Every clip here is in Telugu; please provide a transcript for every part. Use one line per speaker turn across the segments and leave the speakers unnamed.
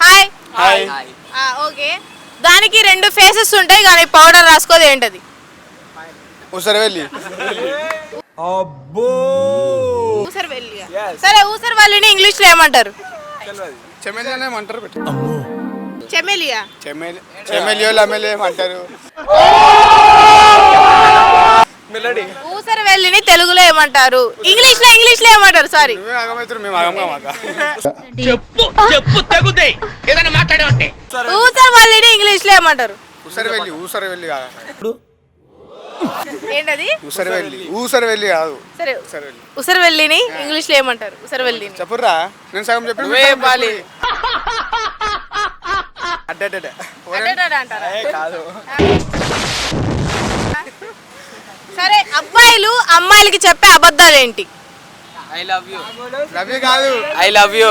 హాయ్
హాయ్
ఆ, ఓకే దానికి రెండు ఫేసెస్ ఉంటాయి కానీ పౌడర్ రాసుకోదు ఏంటది?
ఉసరి వెళ్ళి.
ఊసర్ వెళ్ళి సరే ఊసర్ వెళ్ళిని ఇంగ్లీష్లో ఏమంటారు
చెమెలియన్ ఏమంటారు పెట్టు.
చెమెలియా?
చెమెలి చెమెలియో లమెలియో ఏమంటారు
ఊసర్ వెళ్ళిని తెలుగులో ఏమంటారు? ఇంగ్లీష్లో ఇంగ్లీష్లో ఏమంటారు సారీ
మేము ఆగంగా మాక
ఊసర్ వెళ్ళిని ఇంగ్లీష్లో ఏమంటారు?
ఉసరి వెళ్ళి ఊసరి వెళ్ళి కాదు.
ఏంటది?
ఉసరి వెళ్ళి ఊసరి వెళ్ళి కాదు.
సరే.
ఉసరి వెళ్ళి.
ఉసర్ వెళ్ళిని ఇంగ్లీష్లో ఏమంటారు? ఉసర్ వెళ్ళిని.
చెప్పుర్రా? నేను సగం చెప్పి
నువ్వే.
అడ్డే
అడ్డేటోడు అంటారా?
కాదు.
సరే అబ్బాయిలు అమ్మాయిలకి చెప్పే అబద్ధాలు ఏంటి
ఐ లవ్ యూ
రవి కాదు.
ఐ లవ్ యూ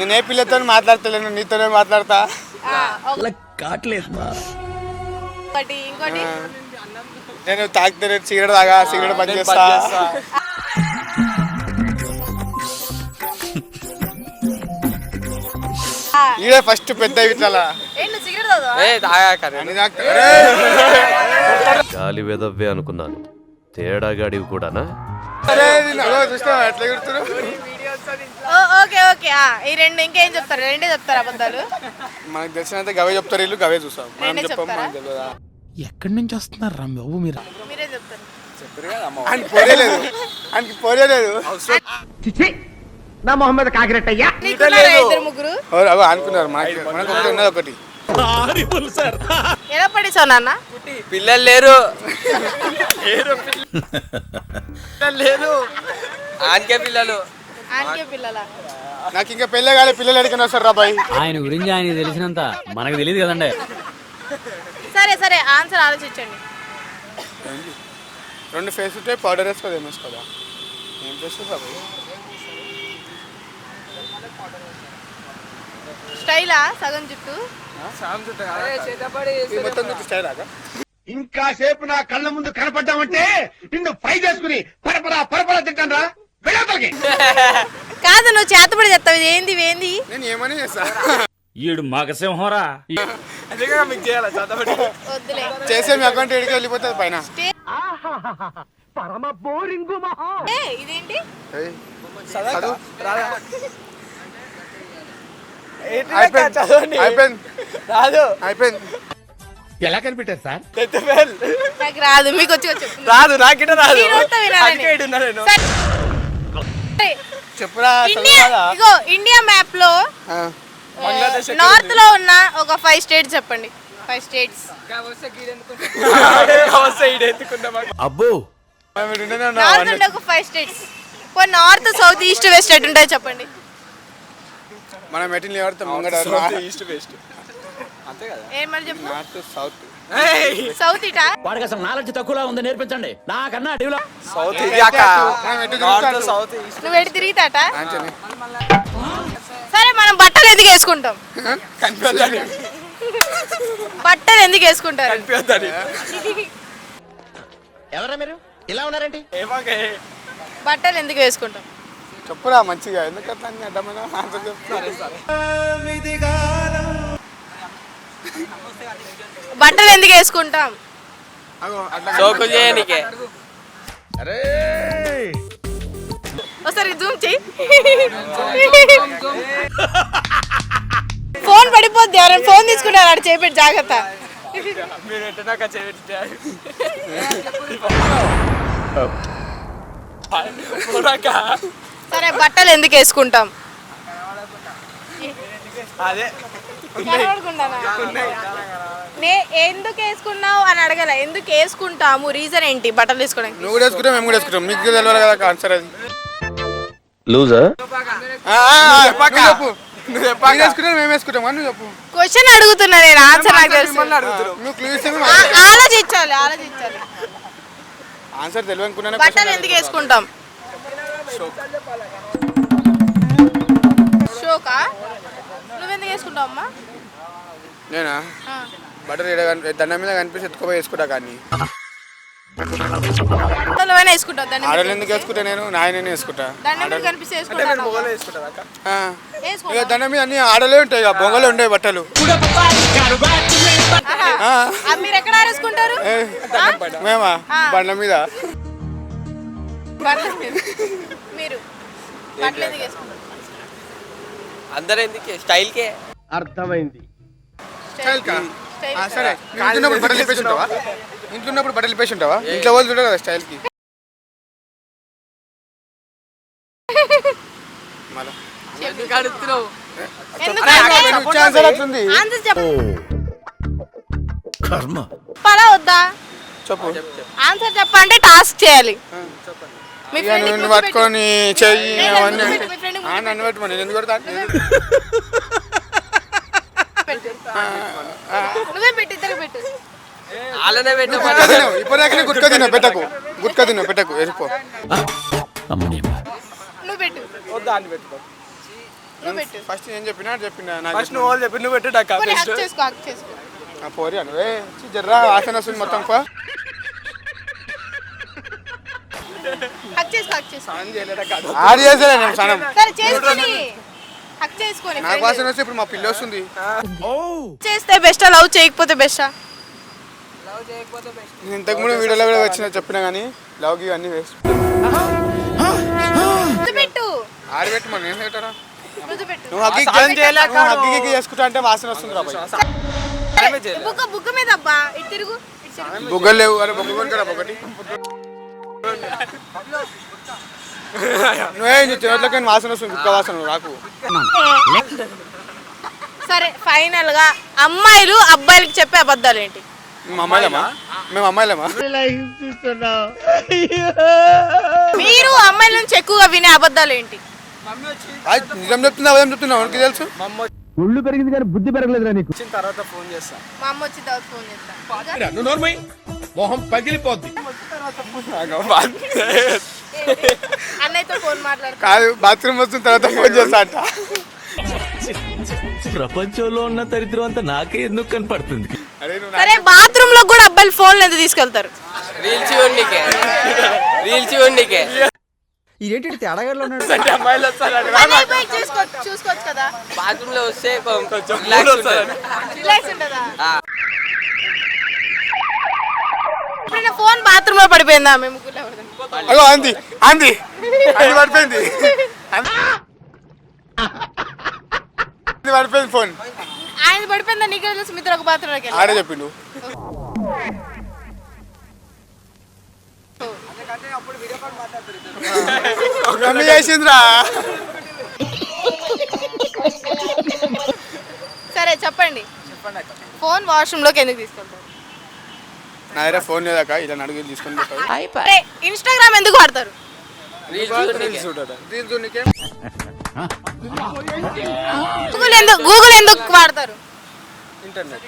నేను పిల్లతో మాట్లాడతలేను నీతోనే మాట్లాడతా.
ఒకటి ఇంకోటి.
నేను తాగితే నేను సిగరెట్ తాగా సిగరెట్ బంద్ చేస్తా. ఈడే ఫస్ట్ పెద్ద ఇట్లా
గాలి వెదవ్వే అనుకున్నాను. కూడానా?
ఎట్లా ఎగురుతున్నారు?
ఓ, ఓకే ఓకే. ఆ, ఈ రెండు ఇంకేం చెప్తారు? రెండే చెప్తారు అబద్ధాలు?
మనకు తెలిసినంత గవే చెప్తారు వీళ్ళు గవే చూస్తాం. మనం
రెండే
చెప్పాం
చెప్తారా?
మనకు తెలియదా
ఎక్కడి నుంచి వస్తున్నారు రా బాబు మీరు?
మీరే చెప్తారు.
ఆయనకి పోరేలేదు ఆయనకి పోరేలేదు
ఇద్దరు ముగ్గురు?
ఎవరు? అగో అనుకున్నారు. మనకు ఒకటి. ఉన్నది ఒకటి
ఎలా పడేసావు నాన్న?
పిల్లలు లేరు. లేరు ఆనకే పిల్లలు.
పిల్లల?
నాకు ఇంకా పెళ్ళే కాలే పిల్లలు ఎడికని వస్తారు రాబాయ్
ఆయన గురించి ఆయన తెలిసినంత మనకు తెలియదు కదండి.
సరే సరే ఆన్సర్ ఆలోచించండి.
రెండు ఫేస్ ఉంటే పౌడర్ వేసుకోదు ఏం వేసుకోదా ఏం ఫేస్ రాబాయ్
స్టైలా సగం జుట్టు?
ఈ మొత్తం మీకు స్టైల్ ఆగా?
ఇంకా సేపు నా కళ్ళ ముందు కనపడ్డామంటే నిన్ను ఫ్రై చేసుకుని పరపరా పరపరా తింటాను రా.
కాదు నువ్వు చేతపడి చెప్తావు ఇది ఏంది ఏంది?
నేను ఏమని చేస్తా?
ఈడు మగసింహరా
చేసే మీ అకౌంట్ ఎడికి వెళ్ళిపోతుంది పైన.
ఏ, ఇదేంటి
ఏయ్, చదువు. అయిపోయింది అయిపోయింది
రాదు.
అయిపోయింది.
ఎలా కనిపెట్టారు సార్?
నాకు రాదు. మీకు వచ్చి.
రాదు నాకిట రాదు.
చెప్పురా?
ఇగో ఇండియా మ్యాప్లో
ఆ,
నార్త్లో ఉన్న ఒక ఫైవ్ స్టేట్స్ చెప్పండి. ఫైవ్ స్టేట్స్
అబ్బో.
నార్త్ ఒక five states north south east west ఎటు ఉంటాయి చెప్పండి.
మనం మెటీరియల్ ఎవరితో ముంగడ
ఈస్ట్ వెస్ట్ అంతే కదా?
ఏం మరి చెప్పు?
నార్త్ సౌత్
సౌత్ ఇటా?
వాడికి అసలు నాలెడ్జ్ తక్కువలా ఉంది నేర్పించండి. నాకన్నా అడవిలో
సౌత్? సౌత్ ఈస్ట్
నువ్వు ఎటు తిరిగితాట. సరే మనం బట్టలు ఎందుకు వేసుకుంటాం? బట్టలు ఎందుకు వేసుకుంటారు?
ఎవరా మీరు? ఇలా ఉన్నారేంటి?
ఏమాకే
బట్టలు ఎందుకు వేసుకుంటాం?
చెప్పురా మంచిగా ఎందుకు అట్లా అన్ని అడ్డమైన ఆన్సర్ చెప్తున్నారు
బట్టలు ఎందుకు వేసుకుంటాం?
అగో అట్లా
సోకు చేయనికే.
ఒకసారి జూమ్ చెయ్యి. ఫోన్ పడిపోద్ది ఎవరైనా ఫోన్ తీసుకుంటారు ఆడ చేపెట్టి జాగ్రత్త.
మీరు ఎట్టనాక చేపెట్టారు
సరే బట్టలు ఎందుకు వేసుకుంటాం?
అదే?
నే ఎందుకు వేసుకున్నావు అని అడగల. ఎందుకు వేసుకుంటాము? రీజన్ ఏంటి? బట్టలు వేసుకోవడానికి
నువ్వు కూడా వేసుకుంటావు మేము కూడా వేసుకుంటాం. మీకు తెలియాలి కదా ఆన్సర్ అది.
లూజా?
ఆ, ఆ, ఆ, నువ్వు చెప్పు. నువ్వు వేసుకుంటావు మేము వేసుకుంటాం. కానీ నువ్వు చెప్పు.
క్వశ్చన్ అడుగుతున్నా నేను ఆన్సర్ నాకు తెలుసు. ఆలోచించాలి ఆలోచించాలి.
ఆన్సర్ తెలియదు అనుకున్నానే
బట్టలు ఎందుకు వేసుకుంటాం? షోకా. నువ్వెందుకు వేసుకుంటావు అమ్మా?
నేనా?
ఆ.
బటర్ ఈడ కనిపి- దండం మీద కనిపిస్తే ఎత్తుకోపోయి వేసుకుంటా కానీ.
వేసుకుంటావు
ఆడలు
పెట్టి
ఎందుకు వేసుకుంటా నేను? నాయన వేసుకుంటా.
దండం మీద కనిపిస్తే
ఇక దండం మీద అన్ని ఆడలే ఉంటాయి ఇక బొంగలే ఉండే బట్టలు.
మీరు ఎక్కడ ఆరేసుకుంటారు?
మేమా. బండ్ల మీద.
మీరు
అందరు ఎందుకే స్టైల్కే?
అర్థమైంది.
స్టైల్ కా?
స్టైల్
ఆ, సరే. బట్టలు ఇప్పేసి ఉంటావా? ఇంట్లో ఉన్నప్పుడు బట్టలు ఇప్పేసి ఉంటావా? ఇంట్లో వాళ్ళు చూడరు కదా స్టైల్కి మళ్ళా.
ఎందుకు అడుగుతున్నావు?
ఎందుకు
అరే,
అంటే-
అక్కడ నువ్వు ఛాన్స్ అట్లుంది.
ఆన్సర్ చెప్ప.
కర్మ.
చెప్పాలా వద్దా?
చెప్పు.
ఆన్సర్ చెప్పంటే టాస్క్ చేయాలి. మీ
ఇక నువ్వు పట్టుకొని చెయ్యి అవన్నీ. ఆ, నన్ను పెట్టుకోండి నేను ఎందుకు కొడతా?
నువ్వే పెట్టు ఇద్దరు పెట్టు.
అలానే పెట్టు.
గుట్క తినవు ఇప్పటిదాకా గుట్క తినవు పెట్టకు. గుట్క తినవు పెట్టకు ఎరుకో
అమ్మనీయమ్మ
నువ్వు పెట్టు.
వద్దా అని పెట్టుకో.
నువ్వు పెట్టు.
ఫస్ట్ నేను చెప్పినా చెప్పినా నాకు
ఫస్ట్ నువ్వు వాళ్ళు చెప్పి నువ్వు పెట్టు నాకు
కొన్ని
ఫస్ట్
హక్ చేసుకో హక్ చేసుకో.
ఆ పోరి అనువే చి, జర్రా వాసన వస్తుంది మొత్తం పా.
హక్ చేసుకో హక్ చేసుకో.
స్నానం చేయలేదా కాదు.
ఆడి చేసేలే నేను స్నానం.
సరే చేసుకొని. హక్ చేసుకొని
వస్తే ఇప్పుడు మా పిల్ల వస్తుంది.
చేస్తే బెస్టా లవ్ చేయకపోతే బెస్టా?
నేను ఇంతకు ముందు వీడియోలో కూడా వచ్చిన చెప్పినా కానీ లవ్ గివ్ అన్ని వేస్ట్.
నువ్వు పెట్టు
ఆడి పెట్టి మనం ఏం పెట్టారా
నువ్వు పెట్టు
నువ్వు హగ్గి
స్నానం చేయలేక
నువ్వు హగ్గి గిగ్గి చేసుకుంటా అంటే వాసన వస్తుంది రా బాయ్.
స్నానమే చేయలేదు
బుగ్గ బుగ్గ మీద అబ్బా. ఇటు తిరుగు ఇటు తిరుగు.
బొగ్గలు లేవు అరే బొగ్గ కొనుక్కరా ఒకటి నువ్వేం చెట్లకైనా వాసన వస్తుంది? కుక్క వాసన రాకు
సరే ఫైనల్గా అమ్మాయిలు అబ్బాయిలకి చెప్పే అబద్ధాలు ఏంటి?
మేము అమ్మాయిలమా? మేము అమ్మాయిలమా?
మీరు అమ్మాయిల నుంచి ఎక్కువగా వినే అబద్ధాలు ఏంటి?
అది నిజం చెప్తున్నా అబద్ధం చెప్తున్నా తెలుసు?
ఒళ్ళు పెరిగింది కానీ బుద్ధి పెరగలేదురా నీకు.
వచ్చిన తర్వాత ఫోన్ చేస్తా.
మా అమ్మ వచ్చి తర్వాత ఫోన్ చేస్తా.
నువ్వు నోర్మై. మొహం పగిలిపోద్ది?
అన్నయ్యతో ఫోన్ మాట్లాడుతా.
కాదు బాత్రూమ్ వచ్చిన తర్వాత ఫోన్ చేస్తా అంట.
ప్రపంచంలో ఉన్న దరిద్రం అంతా నాకే ఎందుకు కనపడుతుంది?
సరే బాత్రూమ్లో కూడా అబ్బాయిలు ఫోన్లు ఎందుకు తీసుకెళ్తారు?
రీల్స్ ఇవ్వండికే రీల్స్ అమ్మాయిలు వస్తారు
అన్నయ్య పోయి చూసుకో చూసుకోవచ్చు కదా?
బాత్రూమ్లో వస్తే కొంచెం రిలాక్స్ ఉంటుంది.
రిలాక్స్ ఉంటుందా?
ఆ.
ఎప్పుడైనా ఫోన్ బాత్రూమ్లో పడిపోయిందా? మేము?
అగో అంది అంది. అది పడిపోయింది. అది. పడిపోయింది ఫోన్.
ఆయన పడిపోయిందా? నీకు తెలుసు మిత్ర ఒక బాత్రూమ్
ఆడే చెప్పిండు. చేసిందిరా.
సరే చెప్పండి. ఫోన్ వాష్రూమ్లోకి ఎందుకు తీసుకెళ్తారు?
నా దగ్గర ఫోన్ లేదాక ఇలా నడుగు తీసుకొని పోతావు
అరే ఇన్స్టాగ్రామ్ ఎందుకు వాడతారు? గూగుల్ ఎందుకు గూగుల్ ఎందుకు వాడతారు?
ఇంటర్నెట్.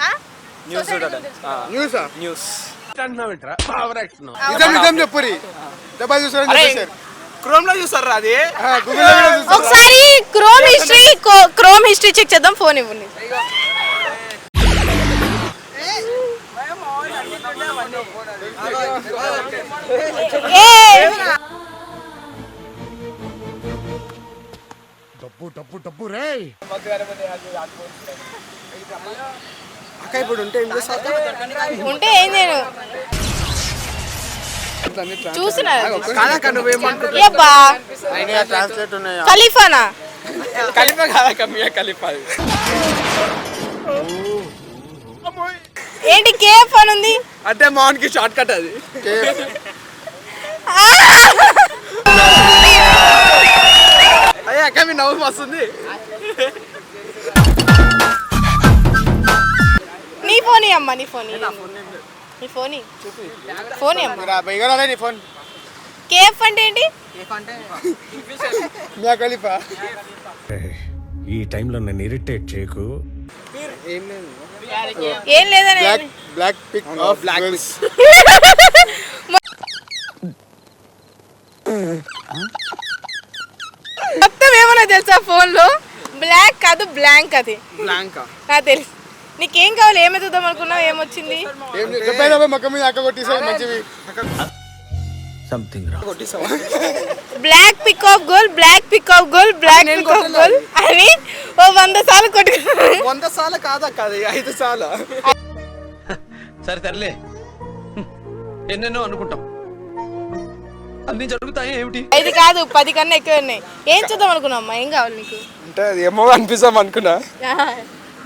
ఆ?
న్యూస్.
న్యూసా
న్యూస్
నిజం నిజం చెప్పురి దెబ్బ చూసారని
అరే
చెప్పేశారు.
క్రోమ్లో అది?
ఒకసారి Chrome history Chrome history check చేద్దాం ఫోన్ ఇవ్వండి.
డబ్బు డబ్బు డబ్బు రే
అక్క ఇప్పుడు ఉంటే ఏం
ఉంటే
ఉన్నాయి?
ఖలీఫానా?
కలిప కాదక్క మీ కలిప అది.
ఏంటి కేఫ్ అని ఉంది?
అంటే మౌన్కి షార్ట్ కట్ అది! అయ్యే అక్క మీ నవ్వు వస్తుంది
ఫోన్ అమ్మా నీ ఫోన్. నీ ఫోన్ ఫోన్? అమ్మా.
నీ ఫోన్.
కేఫ్ అంటే ఏంటి?
ఈ టైంలో నన్ను ఇరిటేట్ చేయకు.
ఏం లేదని.
Black black pick of girls
మొత్తం ఏమన్నా తెలుసా ఫోన్లో బ్లాక్ కాదు బ్లాంక్ అది.
బ్లాంక్?
నాకు తెలుసు నీకేం కావాలి? ఏమి చూద్దాం అనుకున్నావు? ఏమొచ్చింది?
ఏం చెప్పేదా మొక్క మీద అక్క కొట్టేసావు మంచివి.
సంథింగ్ రా
black peacock goal black peacock goal black peacock goal అని ఓ వంద సార్లు కొట్టుకున్నాను
వంద సార్లు కాదక్క అది ఐదు సార్లు.
సరే తరలే ఎన్నెన్నో అనుకుంటాం. అన్ని జరుగుతాయి ఏమిటి?
ఐదు కాదు పది కన్నా ఎక్కువ ఉన్నాయి. ఏం చూద్దాం అనుకున్నావు అమ్మా? ఏం కావాలి నీకు?
అంటే అది ఏమో అనిపిస్తాం అనుకున్నా.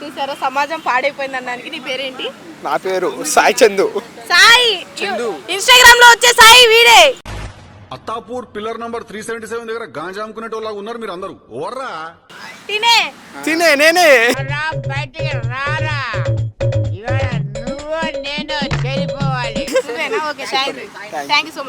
చూసారా సమాజం పాడైపోయింది అనడానికి నీ పేరేంటి?
నా పేరు సాయి చందు.
సాయి ఇన్స్టాగ్రామ్లో వచ్చే సాయి వీడే.
Attapur pillar number three seventy seven దగ్గర గాంజా అమ్ముకునేటోళ్ళగా ఉన్నారు మీరు అందరూ ఓర్రా
తినే.
తినే నేనే.
నువ్వేనా? Okay thank you thank you so much